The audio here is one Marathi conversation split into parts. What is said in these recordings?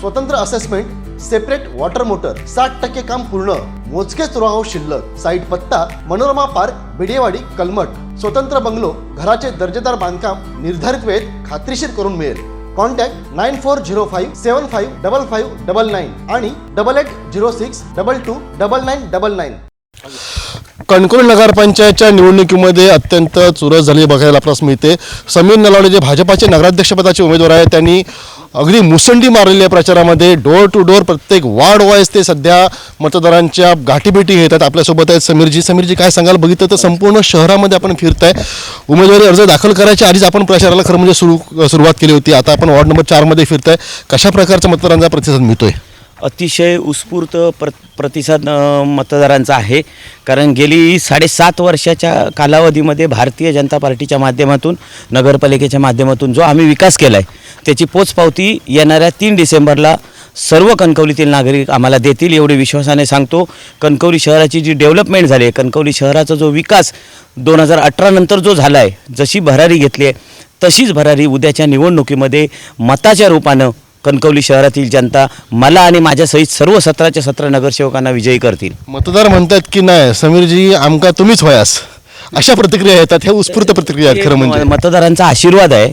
स्वतंत्र असेसमेंट सेपरेट वॉटर मोटर साठ टक्के काम पूर्ण मोजकेच रोहाव शिल्लक साईट पत्ता मनोरमा पार्क बिडेवाडी कलमट. स्वतंत्र बंगलो घराचे दर्जेदार बांधकाम निर्धारित वेळेत खात्रीशीर करून मिळेल. Contact nine four zero five seven five double five double nine आणि double eight zero six double two double nine double nine Kankavli नगरपंचायतच्या निवडणुकीमध्ये अत्यंत चुरस झाली बघायला आपल्यास मिळते समीर नलावडे जे भाजपाचे नगराध्यक्षपदाचे उमेदवार आहेत त्यांनी अगदी मुसंडी मारलेली आहे प्रचारामध्ये. डोअर टू डोअर प्रत्येक वार्ड वाईज ते सध्या मतदारांच्या गाठीभेटी येतात आपल्यासोबत आहेत समीरजी. समीरजी काय सांगाल? बघितलं तर संपूर्ण शहरामध्ये आपण फिरताय. उमेदवारी अर्ज दाखल करायच्या आधीच आपण प्रचाराला खरं म्हणजे सुरू सुरुवात केली होती. आता आपण वॉर्ड नंबर चारमध्ये फिरताय. कशा प्रकारचा मतदारांचा प्रतिसाद मिळतोय? अतिशय उत्स्फूर्त प्र प्रतिसाद मतदारांचा आहे. कारण गेली साडेसात वर्षाच्या कालावधीमध्ये भारतीय जनता पार्टीच्या माध्यमातून नगरपालिकेच्या माध्यमातून जो आम्ही विकास केला आहे त्याची पोचपावती येणाऱ्या तीन डिसेंबरला सर्व कणकवलीतील नागरिक आम्हाला देतील एवढी विश्वासाने सांगतो. कणकवली शहराची जी डेव्हलपमेंट झाली आहे कणकवली शहराचा जो विकास दोन हजार अठरानंतर जो झाला आहे जशी भरारी घेतली आहे तशीच भरारी उद्याच्या निवडणुकीमध्ये मताच्या रूपानं कणकवली शहरातील जनता मला आणि माझ्यासहित सर्व सतराच्या सतरा नगरसेवकांना विजयी करतील. मतदार म्हणतात की नाही समीरजी आमका तुम्हीच व्हायास अशा प्रतिक्रिया येतात ह्या उत्स्फूर्त प्रतिक्रिया आहेत खरं म्हणजे. मतदारांचा आशीर्वाद आहे.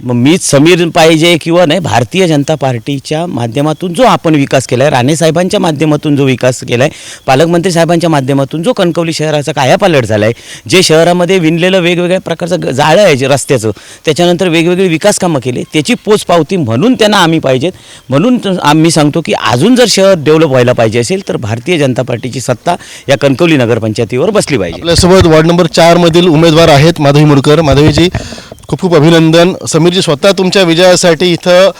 मग मीच समीर पाहिजे किंवा नाही भारतीय जनता पार्टीच्या माध्यमातून जो आपण विकास केला आहे राणे साहेबांच्या माध्यमातून जो विकास केला आहे पालकमंत्री साहेबांच्या माध्यमातून जो कणकवली शहराचा कायापालट झाला आहे जे शहरामध्ये विणलेलं वेगवेगळ्या प्रकारचं जाळं आहे जे रस्त्याचं त्याच्यानंतर वेगवेगळी विकास कामं केले त्याची पोचपावती म्हणून त्यांना आम्ही पाहिजेत. म्हणून आम्ही सांगतो की अजून जर शहर डेव्हलप व्हायला पाहिजे असेल तर भारतीय जनता पार्टीची सत्ता या कणकवली नगरपंचायतीवर बसली पाहिजे. आपल्यासोबत वॉर्ड नंबर चारमधील उमेदवार आहेत माधवी मुरकर माधवीजी खूप खूप अभिनंदन. समीरजी स्वतः तुमच्या विजयासाठी इथं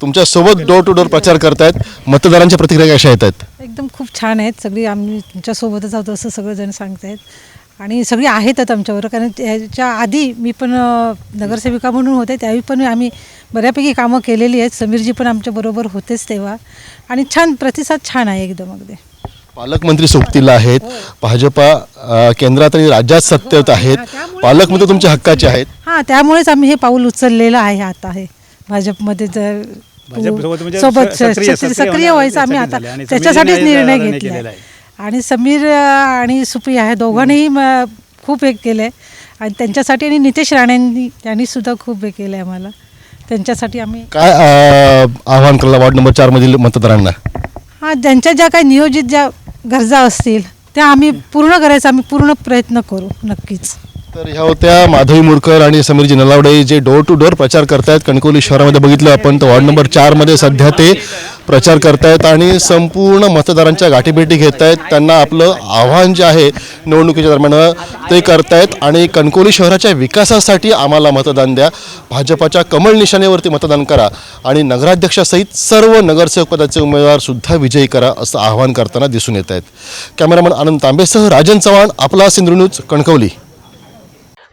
तुमच्यासोबत डोर टू डोर प्रचार करतायत. मतदारांच्या प्रतिक्रिया कशा येतात एकदम खूप छान आहेत. सगळी आम्ही तुमच्यासोबतच आहोत असं सगळेजण सांगत आहेत आणि सगळी आहेतच आमच्याबरोबर. कारण त्याच्या आधी मी पण नगरसेविका म्हणून होते. त्यावेळी पण आम्ही बऱ्यापैकी कामं केलेली आहेत. समीरजी पण आमच्याबरोबर होतेच तेव्हा. आणि छान प्रतिसाद छान आहे एकदम अगदी. पालकमंत्री सोबतीला आहेत. भाजपा केंद्रात आणि राज्यात सत्तेत आहेत. पालकमंत्री तुमच्या हक्काचे आहेत. हां त्यामुळेच आम्ही हे पाऊल उचललेलं आहे आता हे. भाजपमध्ये जर म्हणजे सोबत सक्रिय- व्हायचं आम्ही आता त्याच्यासाठीच निर्णय घेतला. आणि समीर आणि सुप्रिया ह्या दोघांनीही म- खूप हे केलं आहे आणि त्यांच्यासाठी आणि नितेश राणेंनी त्यांनी सुद्धा खूप हे केलं आहे आम्हाला. त्यांच्यासाठी आम्ही काय आव्हान केलं वॉर्ड नंबर चार मधील मतदारांना? हां ज्यांच्या ज्या काही नियोजित ज्या गरजा असतील त्या आम्ही पूर्ण करायचा आम्ही पूर्ण प्रयत्न करू नक्कीच. तर ह्या होत्या माधवी मुरकर आणि समीरजी नलावडे जे डोर टू डोर प्रचार करतायत. कणकवली शहरामध्ये बघितलं आपण तर वॉर्ड नंबर चारमध्ये सध्या ते प्रचार करतायत आणि संपूर्ण मतदारांच्या गाठीभेटी घेत आहेत त्यांना आपलं आव्हान जे आहे निवडणुकीच्या दरम्यान ते करतायत. आणि कणकवली शहराच्या विकासासाठी आम्हाला मतदान द्या. भाजपाच्या कमळ निशाणेवरती मतदान करा. आणि नगराध्यक्षासहित सर्व नगरसेवक पदाचे उमेदवारसुद्धा विजयी करा असं आवाहन करताना दिसून येत आहेत. कॅमेरामन आनंद तांबेसह राजन चव्हाण आपला सिंधू न्यूज कणकवली.